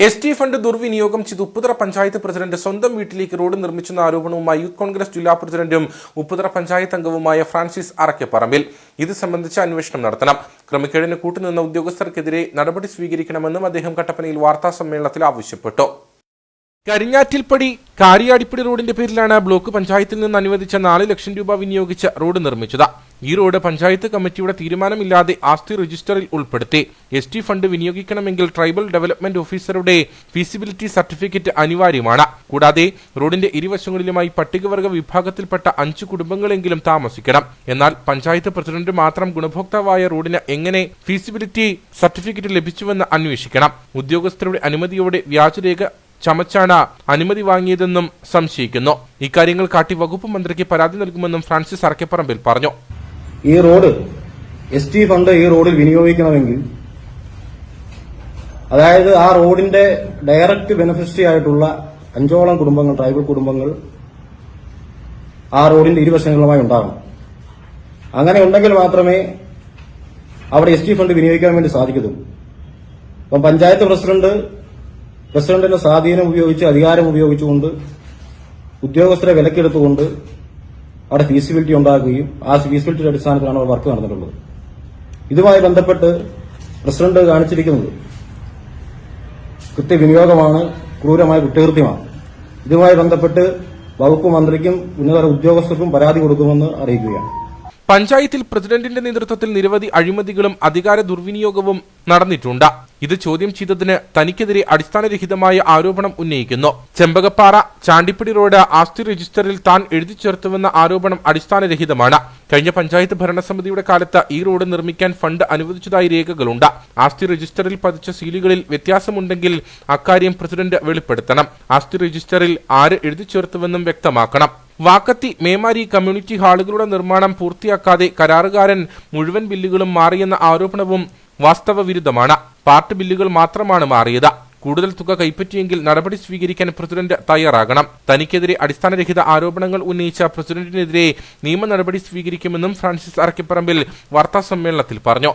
S T fund ദുർവിനിയോഗം ചെയ്ത് Upputhara panchayat president സ്വന്തം വീട്ടിലേക്ക് റോഡ് നിർമ്മിച്ചെന്ന ആരോപണവുമായി യൂത്ത് കോൺഗ്രസ് ജില്ലാ പ്രസിഡന്റും ഉപ്പുതറ പഞ്ചായത്ത് അംഗവുമായ ഫ്രാൻസിസ് അറക്കപ്പറമ്പിൽ ഇത് സംബന്ധിച്ച് അന്വേഷണം നടത്തണം. ക്രമക്കേടിന് കൂട്ടുനിന്ന ഉദ്യോഗസ്ഥർക്കെതിരെ നടപടി സ്വീകരിക്കണമെന്നും അദ്ദേഹം കട്ടപ്പനയിൽ വാർത്താ സമ്മേളനത്തിൽ ആവശ്യപ്പെട്ടു. കരിഞ്ഞാറ്റിൽപ്പടി കാരിയാടിപ്പടി റോഡിന്റെ പേരിലാണ് ബ്ലോക്ക് പഞ്ചായത്തിൽ നിന്ന് അനുവദിച്ച നാല് ലക്ഷം രൂപ വിനിയോഗിച്ച് റോഡ് നിർമ്മിച്ചത്. ഈ റോഡ് പഞ്ചായത്ത് കമ്മിറ്റിയുടെ തീരുമാനമില്ലാതെ ആസ്തി രജിസ്റ്ററിൽ ഉൾപ്പെടുത്തി. എസ് ടി ഫണ്ട് വിനിയോഗിക്കണമെങ്കിൽ ട്രൈബൽ ഡെവലപ്മെന്റ് ഓഫീസറുടെ ഫീസിബിലിറ്റി സർട്ടിഫിക്കറ്റ് അനിവാര്യമാണ്. കൂടാതെ റോഡിന്റെ ഇരുവശങ്ങളിലുമായി പട്ടികവർഗ വിഭാഗത്തിൽപ്പെട്ട അഞ്ച് കുടുംബങ്ങളെങ്കിലും താമസിക്കണം. എന്നാൽ പഞ്ചായത്ത് പ്രസിഡന്റ് മാത്രം ഗുണഭോക്താവായ റോഡിന് എങ്ങനെ ഫീസിബിലിറ്റി സർട്ടിഫിക്കറ്റ് ലഭിച്ചുവെന്ന് അന്വേഷിക്കണം. ഉദ്യോഗസ്ഥരുടെ അനുമതിയോടെ വ്യാജരേഖ ചമച്ചാണ് അനുമതി വാങ്ങിയതെന്നും സംശയിക്കുന്നു. ഇക്കാര്യങ്ങൾ കാട്ടി വകുപ്പ് മന്ത്രിക്ക് പരാതി നൽകുമെന്നും ഫ്രാൻസിസ് അറക്കപ്പറമ്പിൽ പറഞ്ഞു. ഈ റോഡ് എസ് ടി ഫണ്ട് ഈ റോഡിൽ വിനിയോഗിക്കണമെങ്കിൽ അതായത് ആ റോഡിന്റെ ഡയറക്റ്റ് ബെനിഫിഷ്യറി ആയിട്ടുള്ള അഞ്ചോളം കുടുംബങ്ങൾ ട്രൈബൽ കുടുംബങ്ങൾ ആ റോഡിന്റെ ഇരുവശങ്ങളുമായി ഉണ്ടാകണം അങ്ങനെ ഉണ്ടെങ്കിൽ മാത്രമേ അവിടെ എസ് ടി ഫണ്ട് വിനിയോഗിക്കാൻ വേണ്ടി സാധിക്കത്തുള്ളൂ. അപ്പം പഞ്ചായത്ത് പ്രസിഡന്റ് പ്രസിഡന്റിന്റെ സ്വാധീനം ഉപയോഗിച്ച് അധികാരം ഉപയോഗിച്ചുകൊണ്ട് ഉദ്യോഗസ്ഥരെ വിലക്കെടുത്തുകൊണ്ട് അവിടെ ഫീസിബിലിറ്റി ഉണ്ടാകുകയും ആ ഫീസിബിലിറ്റിയുടെ അടിസ്ഥാനത്തിലാണ് അവിടെ വർക്ക് നടന്നിട്ടുള്ളത്. ഇതുമായി ബന്ധപ്പെട്ട് പ്രസിഡന്റ് കാണിച്ചിരിക്കുന്നത് കൃത്യവിനിയോഗമാണ് ക്രൂരമായ കുറ്റകൃത്യമാണ്. ഇതുമായി ബന്ധപ്പെട്ട് വകുപ്പ് മന്ത്രിക്കും ഉന്നത ഉദ്യോഗസ്ഥർക്കും പരാതി കൊടുക്കുമെന്ന് അറിയിക്കുകയാണ്. പഞ്ചായത്തിൽ പ്രസിഡന്റിന്റെ നേതൃത്വത്തിൽ നിരവധി അഴിമതികളും അധികാര ദുർവിനിയോഗവും നടന്നിട്ടുണ്ട്. ഇത് ചോദ്യം ചെയ്തതിന് തനിക്കെതിരെ അടിസ്ഥാനരഹിതമായ ആരോപണം ഉന്നയിക്കുന്നു. ചെമ്പകപ്പാറ ചാണ്ടിപ്പടി റോഡ് ആസ്തി രജിസ്റ്ററിൽ താൻ എഴുതി ചേർത്തുവെന്ന ആരോപണം അടിസ്ഥാനരഹിതമാണ്. കഴിഞ്ഞ പഞ്ചായത്ത് ഭരണസമിതിയുടെ കാലത്ത് ഈ റോഡ് നിർമ്മിക്കാൻ ഫണ്ട് അനുവദിച്ചതായി രേഖകളുണ്ട്. ആസ്തി രജിസ്റ്ററിൽ പതിച്ച സീലുകളിൽ വ്യത്യാസമുണ്ടെങ്കിൽ അക്കാര്യം പ്രസിഡന്റ് വെളിപ്പെടുത്തണം. ആസ്തി രജിസ്റ്ററിൽ ആര് എഴുതി ചേർത്തുവെന്നും വ്യക്തമാക്കണം. വാക്കത്തി മേമാരി കമ്മ്യൂണിറ്റി ഹാളുകളുടെ നിർമ്മാണം പൂർത്തിയാക്കാതെ കരാറുകാരൻ മുഴുവൻ ബില്ലുകളും മാറിയെന്ന ആരോപണവും വാസ്തവ വിരുദ്ധമാണ് പാർട്ട് ബില്ലുകൾ മാത്രമാണ് മാറിയത്. കൂടുതൽ തുക കൈപ്പറ്റിയെങ്കിൽ നടപടി സ്വീകരിക്കാൻ പ്രസിഡന്റ് തയ്യാറാകണം. തനിക്കെതിരെ അടിസ്ഥാനരഹിത ആരോപണങ്ങൾ ഉന്നയിച്ച പ്രസിഡന്റിനെതിരെ നിയമ നടപടി സ്വീകരിക്കുമെന്നും ഫ്രാൻസിസ് അറക്കിപ്പറമ്പിൽ വാർത്താ സമ്മേളനത്തിൽ പറഞ്ഞു.